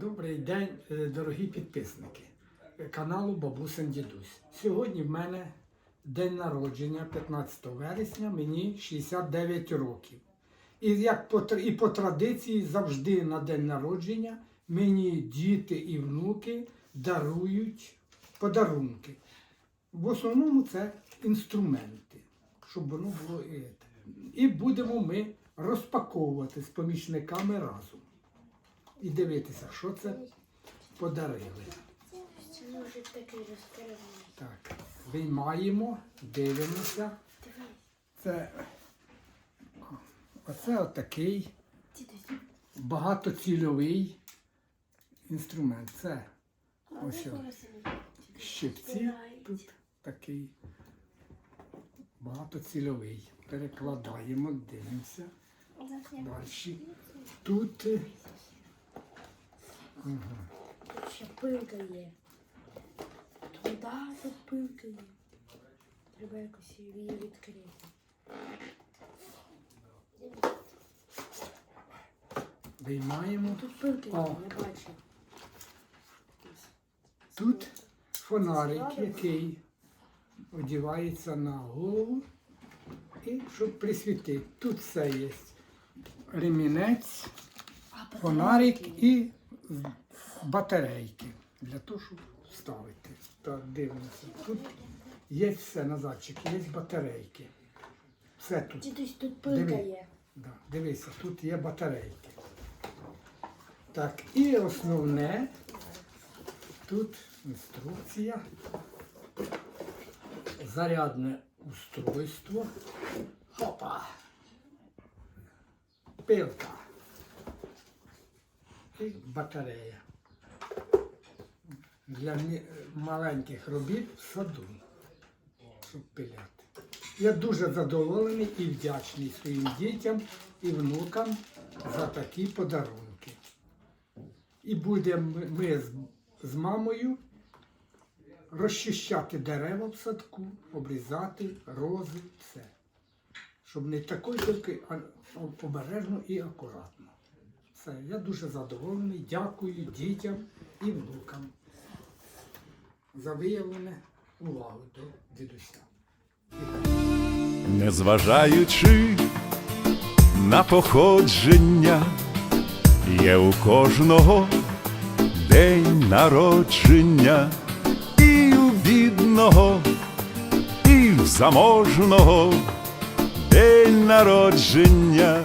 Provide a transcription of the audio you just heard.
Добрий день, е, дорогі підписники каналу Бабусин Дідусь. Сьогодні в мене день народження 15 вересня, мені 69 років. І як по, і по традиції завжди на день народження мені діти і внуки дарують подарунки. В основному це інструменти, щоб воно було і будемо ми розпаковувати з помічниками разом і дивитися, що це подарили. Такий. Так, виймаємо, дивимося. Це оце отакий багатоцільовий інструмент. Це Ось щипці тут такий багатоцільовий. Перекладаємо, дивимося. Далі. Тут е, Тут ще пилка є. Туди тут пилка є. Треба якось її відкрити. виймаємо. Тут пилки О. є, я бачу. Тут фонарик, який одівається на голову і щоб присвітити. Тут все є. Ремінець, фонарик і батарейки для того, щоб вставити. Так, дивимося. Тут є все назадчик, є батарейки. Все тут. Дідусь, тут пилка Диви. є. Да, дивися, тут є батарейки. Так, і основне, тут інструкція, зарядне устройство. Хопа. Пилка. Батарея. Для маленьких робіт в саду, щоб пиляти. Я дуже задоволений і вдячний своїм дітям і внукам за такі подарунки. І будемо ми з, мамою розчищати дерева в садку, обрізати рози, все. Щоб не такої тільки а обережно і акуратно. Все, я дуже задоволений. Дякую дітям і внукам за виявлене увагу до дідуся. Незважаючи на походження, є у кожного день народження, і у бідного, і в заможного день народження,